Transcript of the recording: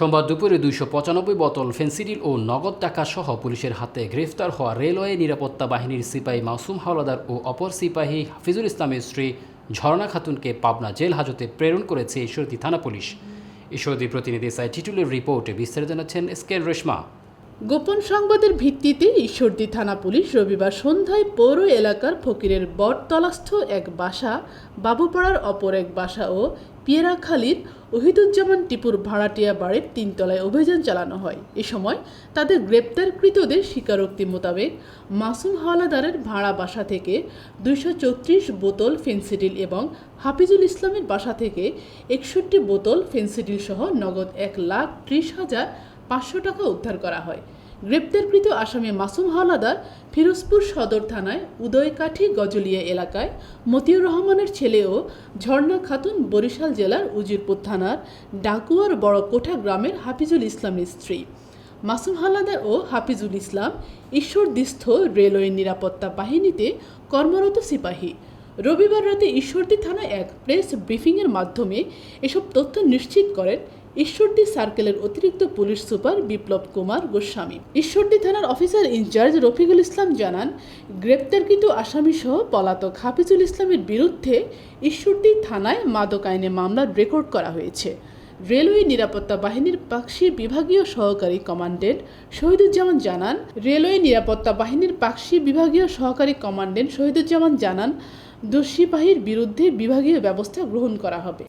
সোমবার দুপুরে দুইশো পঁচানব্বই বোতল ফেন্সিডিল ও নগদ টাকা সহ পুলিশের হাতে গ্রেফতার হওয়া রেলওয়ে নিরাপত্তা বাহিনীর সিপাহী মাসুম হাওলাদার ও অপর সিপাহী হাফিজুল ইসলামের স্ত্রী ঝর্ণা খাতুনকে পাবনা জেল হাজতে প্রেরণ করেছে ঈশ্বরদী থানা পুলিশ। ঈশ্বরদী প্রতিনিধি সাই টিটুলের রিপোর্টে বিস্তারিত জানাচ্ছেন এসকেন রেশমা। গোপন সংবাদের ভিত্তিতে ঈশ্বরদী থানা পুলিশ রবিবার সন্ধ্যায় পৌর এলাকার ফকিরের বটতলাস্থ এক বাসা, বাবুপাড়ার অপর এক বাসা ও পিয়েরাখালীর ওহিদুজ্জামান টিপুর ভাড়াটিয়া বাড়ির তিনতলায় অভিযান চালানো হয়। এ সময় তাদের গ্রেপ্তারকৃতদের স্বীকারোক্তি মোতাবেক মাসুম হাওলাদারের ভাড়া বাসা থেকে দুইশো চৌত্রিশ বোতল ফেন্সিডিল এবং হাফিজুল ইসলামের বাসা থেকে একষট্টি বোতল ফেন্সিডিল সহ নগদ এক লাখ ত্রিশ হাজার পাঁচশো টাকা উদ্ধার করা হয়। গ্রেপ্তারকৃত আসামি মাসুম হাওলাদার ফিরোজপুর সদর থানায় উদয়কাঠি গজলিয়া এলাকায় মতিউর রহমানের ছেলে ও ঝর্ণা খাতুন বরিশাল জেলার উজিরপুর থানার ডাকুয়ার বড় কোঠা গ্রামের হাফিজুল ইসলামের স্ত্রী। মাসুম হাওলাদার ও হাফিজুল ইসলাম ঈশ্বরদীস্থ রেলওয়ে নিরাপত্তা বাহিনীতে কর্মরত সিপাহী। রবিবার রাতে ঈশ্বরদী থানায় এক প্রেস ব্রিফিংয়ের মাধ্যমে এসব তথ্য নিশ্চিত করেন ঈশ্বরদী সার্কেলের অতিরিক্ত পুলিশ সুপার বিপ্লব কুমার গোস্বামী। ঈশ্বরদী থানার অফিসার ইনচার্জ রফিকুল ইসলাম জানান, গ্রেপ্তারকৃত আসামি সহ পলাতক হাফিজুল ইসলামের বিরুদ্ধে ঈশ্বরদী থানায় মাদক আইনে মামলার রেকর্ড করা হয়েছে। রেলওয়ে নিরাপত্তা বাহিনীর পাকশি বিভাগীয় সহকারী কমান্ডেন্ট শহীদুজ্জামান জানান, রেলওয়ে নিরাপত্তা বাহিনীর পাকশি বিভাগীয় সহকারী কমান্ডেন্ট শহীদুজ্জামান জানান দোষীবাহীর বিরুদ্ধে বিভাগীয় ব্যবস্থা গ্রহণ করা হবে।